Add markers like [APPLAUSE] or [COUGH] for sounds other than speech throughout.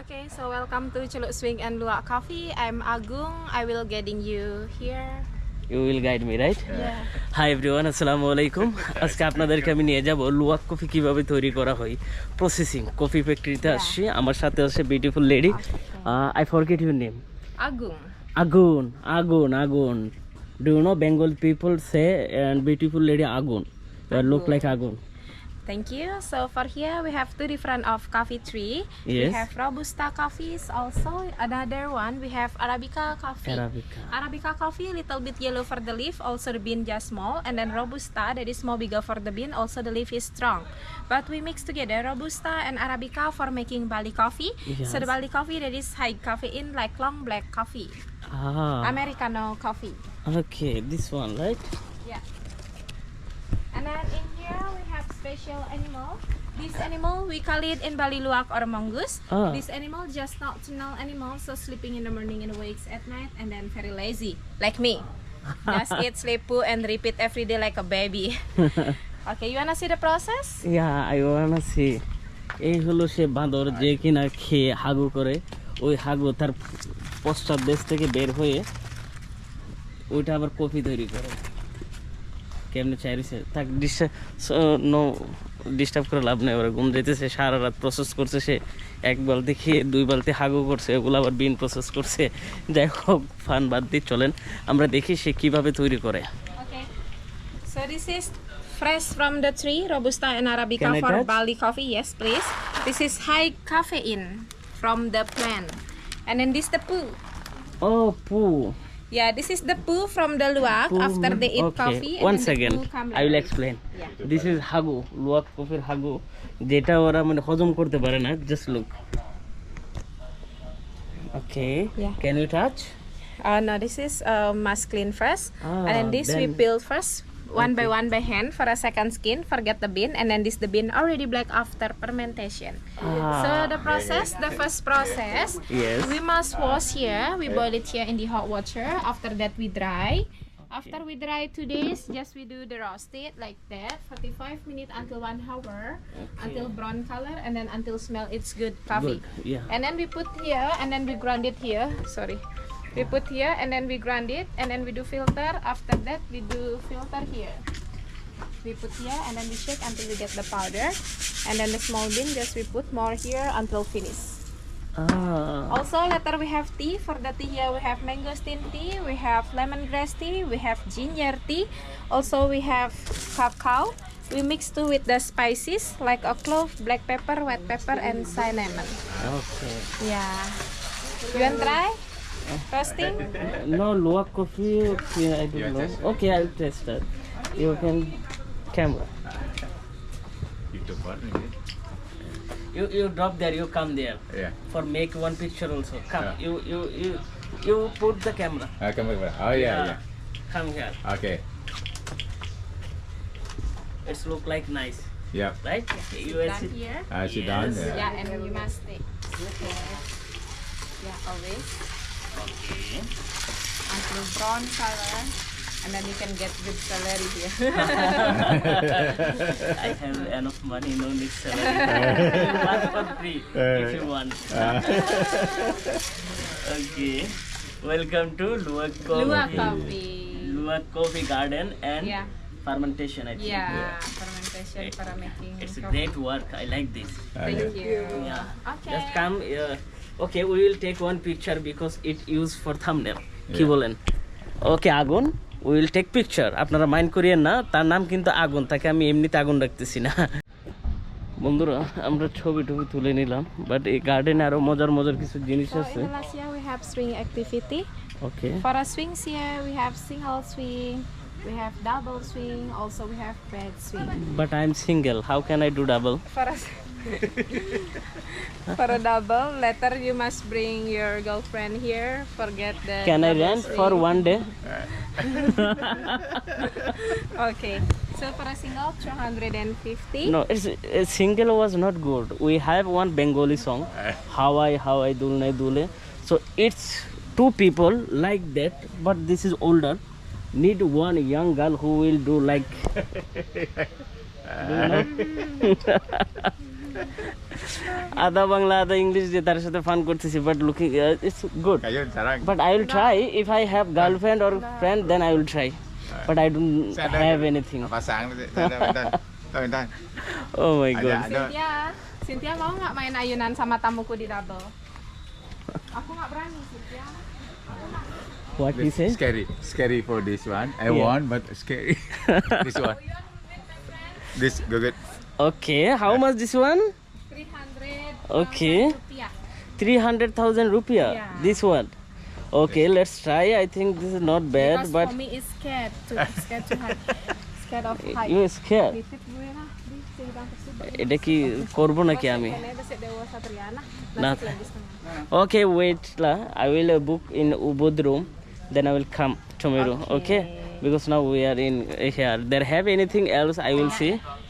Okay, so welcome to Celuk Swing and Luak Coffee. I'm Agung. I will guiding you here. You will guide me right Yeah. Hi everyone আসসালামু আলাইকুম আজকে আপনাদেরকে আমি নিয়ে যাব luwak coffee কীভাবে তৈরি করা হয় প্রসেসিং কফি ফ্যাক্টরিতে আসছি আমার সাথে আছে beautiful lady I forget your name Agung. আগুন আগুন আগুন do know Bengal people say and beautiful lady আগুন লুক লাইক আগুন Thank you. So for here we have two different of coffee tree. We have robusta coffees. Also another one we have arabica coffee. Arabica. Arabica coffee little bit yellow for the leaf. Also the bean just small, and then robusta that is more bigger for the bean. Also the leaf is strong. But we mix together robusta and arabica for making Bali coffee. So the Bali coffee that is high caffeine like long black coffee. Ah, Americano coffee. okay, this one, right? Yeah. And then in here we have special animal. This animal we call it in Bali luak or mongoose. Ah. This animal just nocturnal animal, so sleeping in the morning and awakes at night, and then very lazy, like me. Just [LAUGHS] eat, sleep, poo, and repeat every day like a baby. [LAUGHS] okay, you wanna see the process? Yeah I wanna see এই হলো সে বাঁদর যে কিনা খেয়ে হাগু করে ওই হাগু তার পশ্চাৎ দেশ থেকে বের হয়ে ওইটা আবার কফি তৈরি করে কেমনে চাইছে তাক নো ডিস্টার্ব করে লাভ নেই ওরা ঘুম যেতেছে সারা রাত প্রসেস করছে সে এক বালতি খেয়ে দুই বালতি হাগু করছে ওগুলো আবার বিন প্রসেস করছে যাই হোক ফান বাদ দিয়ে চলেন আমরা দেখি সে কীভাবে তৈরি করে. So this is fresh from the tree, robusta and arabica Can for touch? Bali coffee. Yes, please. This is high caffeine from the plant. And then this the poo. ও পু Yeah, this is the poo from the luwak after they eat okay. coffee. One then second. The poo come I will like- explain. Yeah. This is হাগু luwak কফির হাগু যেটা ওরা মানে হজম করতে পারে না just look okay Yeah. Can you touch Uh, no, this is uh, must clean first. and then Ah, this we then- peel first. one by one by hand for a second skin. Forget the bean, and then this the bean already black after fermentation. So ah. the process, the first process, Yes. we must wash here. We boil it here in the hot water. After that, we dry. After we dry two days, just we do the roasted like that, 45 minutes until one hour, until brown color, and then until smell it's good coffee. Yeah. And then we put here, and then we grind it here. Sorry, we put here, and then we grind it, and then we do filter. After that, we do filter here. We put here, and then we shake until we get the powder, and then the small bean just we put more here until finish. Ah, Also, later we have tea. For the tea here, we have mangosteen tea, we have lemongrass tea, we have ginger tea. Also, we have cacao. We mix too with the spices like a clove, black pepper, white pepper, and cinnamon. okay. Yeah. You want try? Roasting? No luwak coffee, okay, I don't know. Okay, I'll test that. You can camera. You took one, maybe? You you drop there, you come there. Yeah. For make one picture also. Come, Yeah. you you you you put the camera. Uh, come back. Oh, yeah, yeah. Come here. Okay. It's look like nice, Yeah. right? You will Done sit- here. Uh, sit down there. Yeah, and then you must stay. Yeah, always. Okay. Until brown color. And then you can get good salary here. I have enough money, no need salary. [LAUGHS] One for free if you want. okay. Welcome to Luwak Coffee. Luwak coffee. Luwak Coffee Garden and Yeah. fermentation. I think. Yeah, fermentation for making It's a coffee. great work. I like this. Thank Okay. you. Yeah. Okay. Just come. Uh, okay will take one picture because it use for thumbnail কি বলেন okay আগুন will take picture আপনারা mind করিয়েন না তার নাম কিন্তু আগুন তাকে আমি এমনিতে আগুন রাখতেছি না। বন্ধুরা আমরা ছবি টবি তুলে নিলাম বাট এই গার্ডেনে আরও মজার মজার কিছু জিনিস আছে। Okay for a swings here we have single swing We have double swing, also we have bed swing. But I'm single, how can I do double? For us, [LAUGHS] for a double later you must bring your girlfriend here. Forget that. can i rent for one day? [LAUGHS] Okay. So for a single 250 no it's, single was not good. We have one bengali song how i how i dulne dule so it's two people like that but this is older. Need one young girl who will do like do [LAUGHS] you know? আধা বাংলা আধা English দিয়ে তার সাথে fun করতেছি but looking it's good Kayo jarang. But I will try if I have girlfriend or friend, then I will try. But I don't have anything. Pasang ni. Bentar, bentar. Bentar, bentar. Oh my Ada, god. ada. Cynthia, Cynthia mau nggak main ayunan sama tamuku di double? Aku nggak berani, Cynthia. What he say? Scary. Scary for this one. I Yeah. want, but scary. this one. This, go get. Okay, how much this one? 300 Okay. rupiah. 300,000 rupiah. Yeah. This one. Okay, let's try. I think this is not bad, Because but Tommy [LAUGHS] is scared to scared to height. Scared of height. you scared. Titip gue lah, di sini bang kesini. এটা কি করব নাকি আমি Kayaknya ada Dewa Satriana. Nah. Nasi lagi setengah. Okay, wait lah. I will uh, book in Ubud room. Then I will come tomorrow. Okay. Okay. Because now we are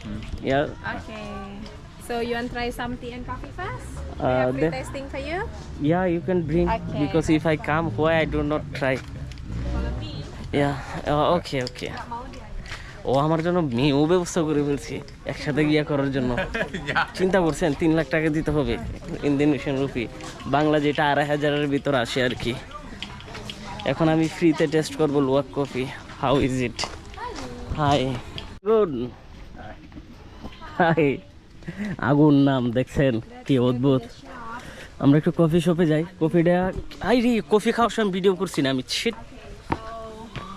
uh, see. Yeah. Okay. So you want to try some tea and coffee first? we Uh, have free the- tasting for you. Yeah, you can bring Okay. because if I come, why I do not try? Yeah. Uh, okay, okay. ও আমার জন্য মেয়েও ব্যবস্থা করে ফেলছি একসাথে গিয়া করার জন্য চিন্তা করছেন তিন লাখ টাকা দিতে হবে ইন্দোনেশিয়ান রুপি বাংলা যেটা আড়াই হাজারের ভিতর আসে আর কি এখন আমি ফ্রিতে টেস্ট করব luwak coffee how is it hi good hi আগুন নাম দেখছেন কি অদ্ভুত আমরা একটু কফি শপে যাই কফিটা আই রে কফি খাওয়ার সময় ভিডিও করছি না আমি ছিট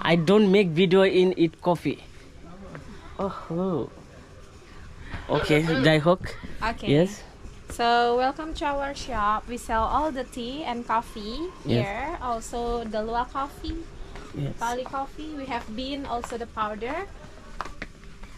I don't make video in it coffee ওহো ওকে যাই হোক. Yes So welcome to our shop. We sell all the tea and coffee Yes. here. Also the luwak coffee, yes pali coffee. We have bean, also the powder.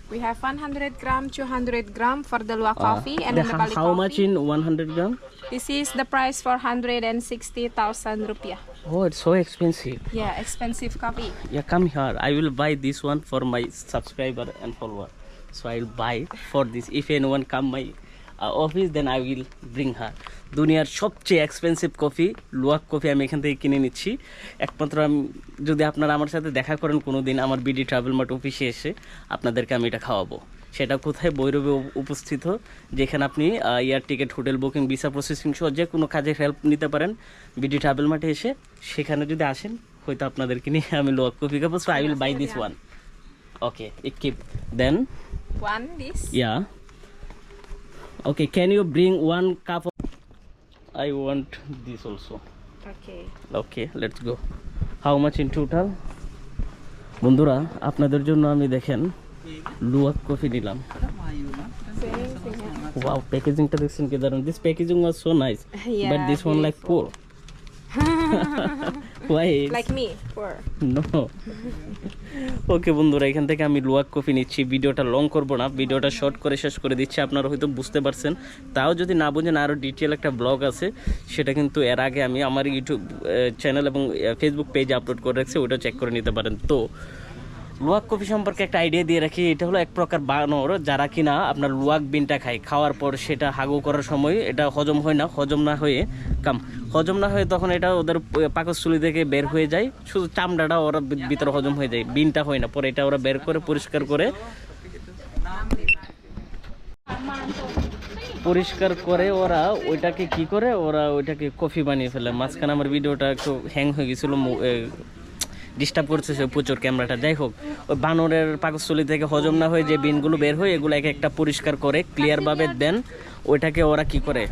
We have 100 gram, 200 gram for the luwak coffee, and then the pali Uh, how coffee. much in 100 gram? This is the price for 160,000 rupiah. oh it's so expensive. Yeah, expensive coffee. yeah come here. I will buy this one for my subscriber and follower. So i will buy for this. If anyone come my uh, office then i will bring her দুনিয়ার সবচেয়ে expensive coffee luwak coffee আমি এখান থেকে কিনে নিচ্ছি। একমাত্র আমি যদি আপনারা আমার সাথে দেখা করেন কোনো দিন আমার বিডি ট্রাভেল মার্ট অফিসে এসে আপনাদেরকে আমি এটা খাওয়াবো। সেটা কোথায়? বৈরবে উপস্থিত যেখানে আপনি air ticket hotel booking visa processing সহ যে কোনো কাজের হেল্প নিতে পারেন বিডি ট্রাভেল মার্টে এসে। সেখানে যদি আসেন হয়তো আপনাদেরকে নিয়ে আমি লোক কফি খাব। So I will buy this one okay it keep then One this. Yeah okay can you bring one cup I want this also Okay. Okay let's go how much in total বন্ধুরা আপনাদের জন্য আমি দেখেন luwak coffee নিলাম। Yeah. Wow দেখছেন কি দারুণ this packaging was so nice Yeah, but this one like poor why Like me, poor. No okay বন্ধুরা এখান থেকে আমি লুয়াক কফি নিচ্ছি। ভিডিওটা লং করব না ভিডিওটা শর্ট করে শেষ করে দিচ্ছি। আপনারা হয়তো বুঝতে পারছেন। তাও যদি না বুঝেন আরও ডিটেল একটা ব্লগ আছে। সেটা কিন্তু এর আগে আমি আমার ইউটিউব চ্যানেল এবং ফেসবুক পেজে আপলোড করে রাখছি ওটা চেক করে নিতে পারেন। তো লুয়াক কফি সম্পর্কে একটা আইডিয়া দিয়ে রাখি, এটা হলো এক প্রকার বানর যারা কিনা আপনার লুয়াক বিনটা খায়। খাওয়ার পর সেটা হাগু করার সময় এটা হজম হয় না, হজম না হয়ে কাম হজম না হয়ে তখন এটা ওদের পাকস্থলী থেকে বের হয়ে যায়, শুধু চামড়াটা ওরা ভিতরে হজম হয়ে যায়, বিনটা হয় না, পরে এটা ওরা বের করে পরিষ্কার করে পরিষ্কার করে ওরা ওইটাকে কি করে, ওরা ওইটাকে কফি বানিয়ে ফেলে। মাঝখানে আমার ভিডিওটা একটু হ্যাং হয়ে গেছিল ডিস্টার্ব করতেছে প্রচুর ক্যামেরাটা যাই হোক, ওই বানরের পাকস্থলী থেকে হজম না হয়ে যে বিনগুলো বের হয়, এগুলো এক একটা পরিষ্কার করে ক্লিয়ারভাবে দেন, ওইটাকে ওরা কি করে?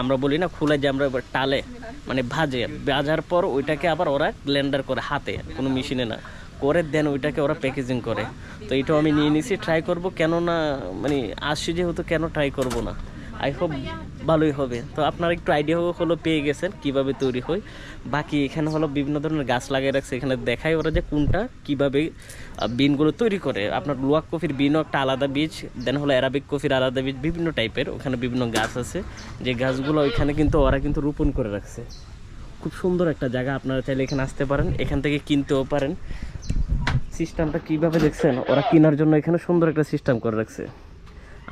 আমরা বলি না, খুলে যে আমরা টালে মানে ভাজে, ভাজার পর ওইটাকে আবার ওরা ব্লেন্ডার করে হাতে, কোনো মেশিনে না। করে দেন, ওইটাকে ওরা প্যাকেজিং করে। তো এটাও আমি নিয়ে নিছি ট্রাই করব, কেননা মানে আসছি যেহেতু কেন ট্রাই করব না? আই হোপ ভালোই হবে। তো আপনারা একটু আইডিয়া হলো পেয়ে গেছেন কীভাবে তৈরি হয়। বাকি এখানে হলো বিভিন্ন ধরনের গাছ লাগিয়ে রাখছে। এখানে দেখায় ওরা যে কোনটা কীভাবে বিনগুলো তৈরি করে। আপনার লুয়াক কফির বিনও একটা আলাদা বীজ দেন হলো অ্যারাবিক কফির আলাদা বীজ, বিভিন্ন টাইপের ওখানে বিভিন্ন গাছ আছে। যে গাছগুলো ওইখানে কিন্তু ওরা কিন্তু রোপণ করে রাখছে। খুব সুন্দর একটা জায়গা, আপনারা চাইলে এখানে আসতে পারেন। এখান থেকে কিনতেও পারেন। সিস্টেমটা কীভাবে দেখছেন? ওরা কেনার জন্য এখানে সুন্দর একটা সিস্টেম করে রাখছে।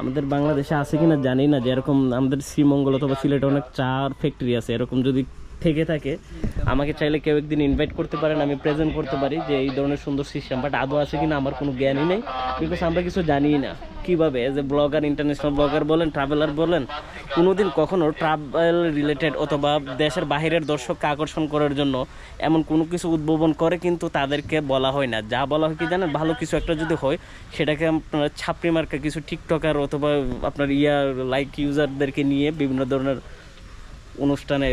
আমাদের বাংলাদেশে আছে কিনা জানি না যে এরকম আমাদের শ্রীমঙ্গল অথবা সিলেটে অনেক চার ফ্যাক্টরি আছে। এরকম যদি থেকে থাকে। আমাকে চাইলে কেউ একদিন ইনভাইট করতে পারেন, আমি প্রেজেন্ট করতে পারি যে এই ধরনের সুন্দর সিস্টেম বাট আদৌ আছে কিনা আমার কোনো জ্ঞানই নেই বিকজ আমরা কিছু জানিই না। কীভাবে? As a blogger international blogger বলেন ট্রাভেলার বলেন, কোনোদিন কখনো ট্রাভেল রিলেটেড অথবা দেশের বাইরের দর্শককে আকর্ষণ করার জন্য এমন কোনো কিছু উদ্ভাবন করে কিন্তু তাদেরকে বলা হয় না। যা বলা হয় কি জানেন? ভালো কিছু একটা যদি হয়, সেটাকে আপনার ছাপড়ি মার্কা কিছু টিকটকার অথবা আপনার ইয়া লাইক ইউজারদেরকে নিয়ে বিভিন্ন ধরনের অনুষ্ঠানে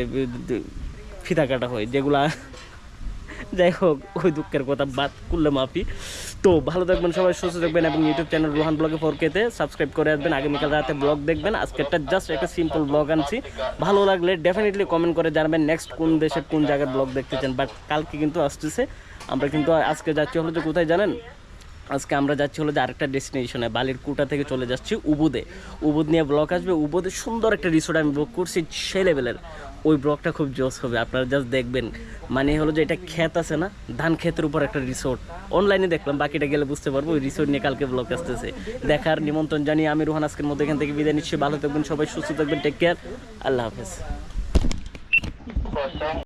ফিতা কাটা হয়, যেগুলা যাই হোক, ওই দুঃখের কথা বাদ করলে মাফি। তো ভালো থাকবেন সবাই, সুস্থ থাকবেন এবং ইউটিউব চ্যানেল রোহান ব্লগে ফোর কেতে সাবস্ক্রাইব করে আসবেন। আগামীকাল রাতে ব্লগ দেখবেন। আজকেরটা জাস্ট একটা সিম্পল ব্লগ আনছি। ভালো লাগলে ডেফিনেটলি কমেন্ট করে জানাবেন নেক্সট কোন দেশের কোন জায়গার ব্লগ দেখতে চান বাট কালকে কিন্তু আসতেছে। আমরা কিন্তু আজকে যাচ্ছি। হলো যে কোথায় জানেন? আজকে আমরা যাচ্ছি হলো যে আরেকটা ডেস্টিনেশনে বালির কুটা থেকে চলে যাচ্ছি উবুদে। উবুদ নিয়ে ব্লক আসবে। উবুদে সুন্দর একটা রিসোর্ট আমি বুক করছি, সেই লেভেলের ওই ব্লকটা খুব জোস হবে, আপনারা জাস্ট দেখবেন। মানে হলো যে এটা ক্ষেত আছে না, ধান ক্ষেতের উপর একটা রিসোর্ট অনলাইনে দেখলাম, বাকিটা গেলে বুঝতে পারব, ওই রিসোর্ট নিয়ে কালকে ব্লক আসতেছে। দেখার নিমন্ত্রণ জানিয়ে আমি রোহান আজকের মধ্যে এখান থেকে বিদায় নিচ্ছি। ভালো থাকবেন সবাই, সুস্থ থাকবেন টেক কেয়ার আল্লাহ হাফেজ।